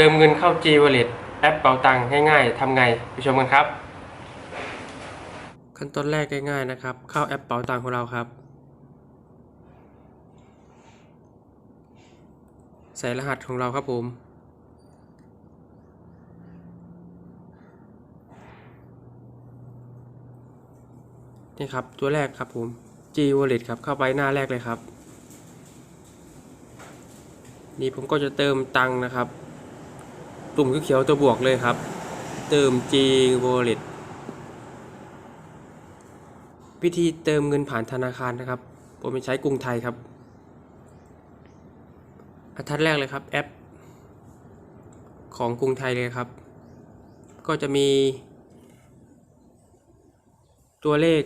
ติมเงินเข้า G Wallet แอปเป๋าตังค์ง่ายๆทำไงไปชมกันครับ ขั้นตอนแรกง่ายๆนะครับ เข้าแอปเป๋าตังค์ของเราครับ ใส่รหัสของเราครับผม นี่ครับตัวแรกครับผม G Wallet ครับเข้าไปหน้าแรกเลยครับ นี่ผมก็จะเติมตังค์นะครับ ตุ่มเขียวๆตัวบวกเลยครับ เติม G Wallet วิธีเติมเงินผ่านธนาคารนะครับ ผมใช้กรุงไทยครับอันทัดแรกเลยครับแอป ของกรุงไทยเลยครับ ก็จะมี ตัวเลข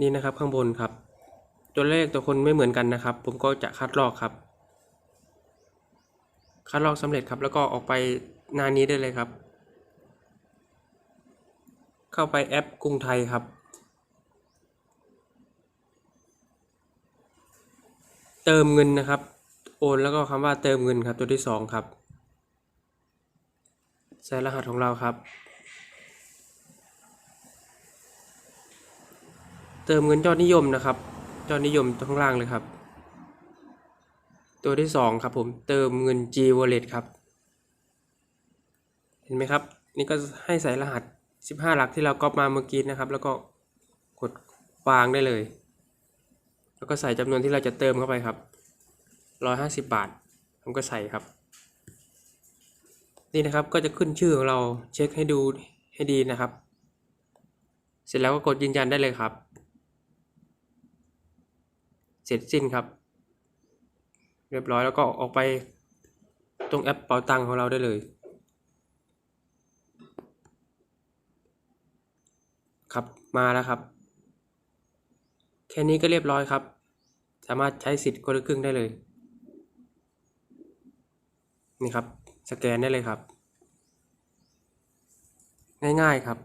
นี้นะครับข้างบนครับ ตัวเลขตัวคนไม่เหมือนกันนะครับ ผมก็จะคัดลอกครับ คัดลอกสำเร็จครับแล้วก็ออกไป หน้านี้ได้เลยครับ เข้าไปแอปกรุงไทยครับ เติมเงินนะครับ โอนแล้วก็คำว่าเติมเงินครับตัวที่สองครับ ใส่รหัสของเราครับ เติมเงินยอดนิยมนะครับ ยอดนิยมตรงข้างล่างเลยครับ ตัวที่สองครับผมเติมเงิน G Wallet ครับ ห็นไหมครับ นี่ก็ให้ใส่รหัส 15 หลักที่เราก๊อปมาเมื่อกี้นะครับ แล้วก็กดวางได้เลย แล้วก็ใส่จำนวนที่เราจะเติมเข้าไปครับ 150 บาทผมก็ใส่ครับ นี่นะครับก็จะขึ้นชื่อของเราเช็คให้ดูให้ดีนะครับ เสร็จแล้วก็กดยืนยันได้เลยครับ เสร็จสิ้นครับ เรียบร้อยแล้วก็ออกไปตรงแอปเป๋าตังของเราได้เลย ครับมาแล้วครับ แค่นี้ก็เรียบร้อยครับ สามารถใช้สิทธิ์คนละครึ่งได้เลย นี่ครับ สแกนได้เลยครับ ง่ายๆครับ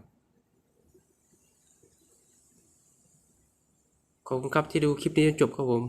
ขอบคุณครับที่ดูคลิปนี้จนจบครับผม